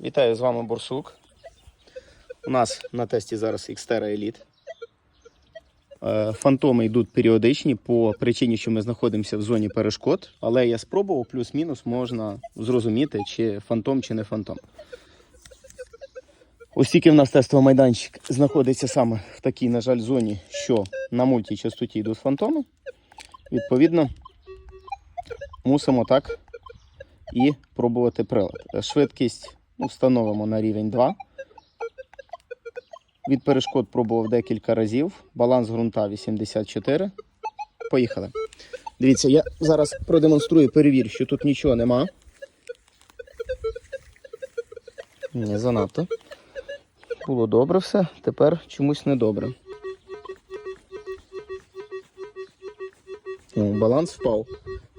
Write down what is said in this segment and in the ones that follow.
Вітаю з вами Борсук. У нас на тесті зараз Xterra Elite. Е, Фантоми йдуть періодичні по причині, що ми знаходимося в зоні перешкод, але я спробував, плюс-мінус можна зрозуміти, чи фантом, чи не фантом. Оскільки в нас тестовий майданчик знаходиться саме в такій, на жаль, зоні, що на мультичастоті йдуть фантоми, відповідно, мусимо так і пробувати прилад. Швидкість встановимо на рівень 2. Від перешкод пробував декілька разів. Баланс ґрунта 84. Поїхали. Дивіться, я зараз продемонструю, перевірю, що тут нічого нема. Не занадто. Було добре все, тепер чомусь не добре. О, баланс впав.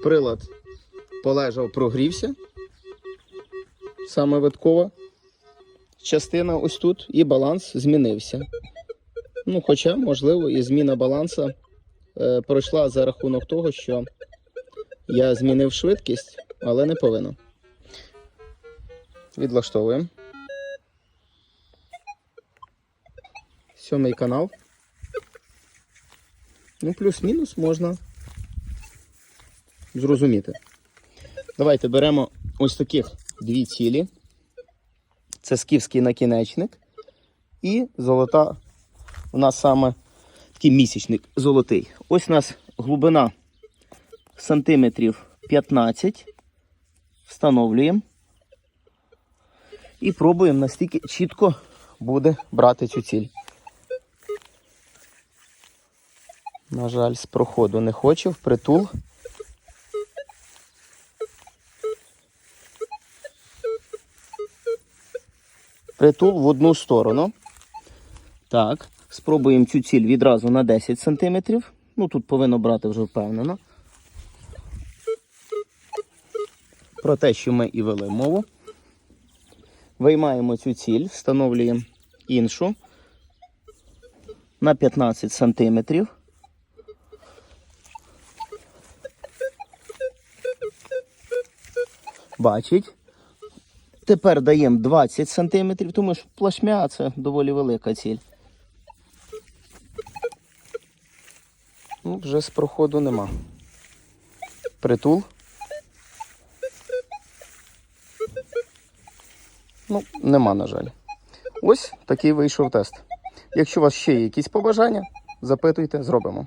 Прилад полежав, прогрівся. Саме виткова частина ось тут, і баланс змінився. Ну, хоча, можливо, і зміна баланса е, пройшла за рахунок того, що я змінив швидкість, але не повинен. Відлаштовуємо. Сьомий канал. Ну, плюс-мінус можна зрозуміти. Давайте беремо ось таких дві цілі. Це скіфський накінечник. І золота у нас саме такий місячник золотий. Ось у нас глибина сантиметрів 15. Встановлюємо. І пробуємо, настільки чітко буде брати цю ціль. На жаль, з проходу не хочу, впритул. Притул в одну сторону. Так, спробуємо цю ціль відразу на 10 см. Ну, тут повинно брати вже впевнено. Про те, що ми і вели мову. Виймаємо цю ціль, встановлюємо іншу на 15 см. Бачить. Тепер даємо 20 см, тому що плашмя це доволі велика ціль. Ну, вже з проходу нема. Притул. Ну, нема, на жаль. Ось такий вийшов тест. Якщо у вас ще є якісь побажання, запитуйте, зробимо.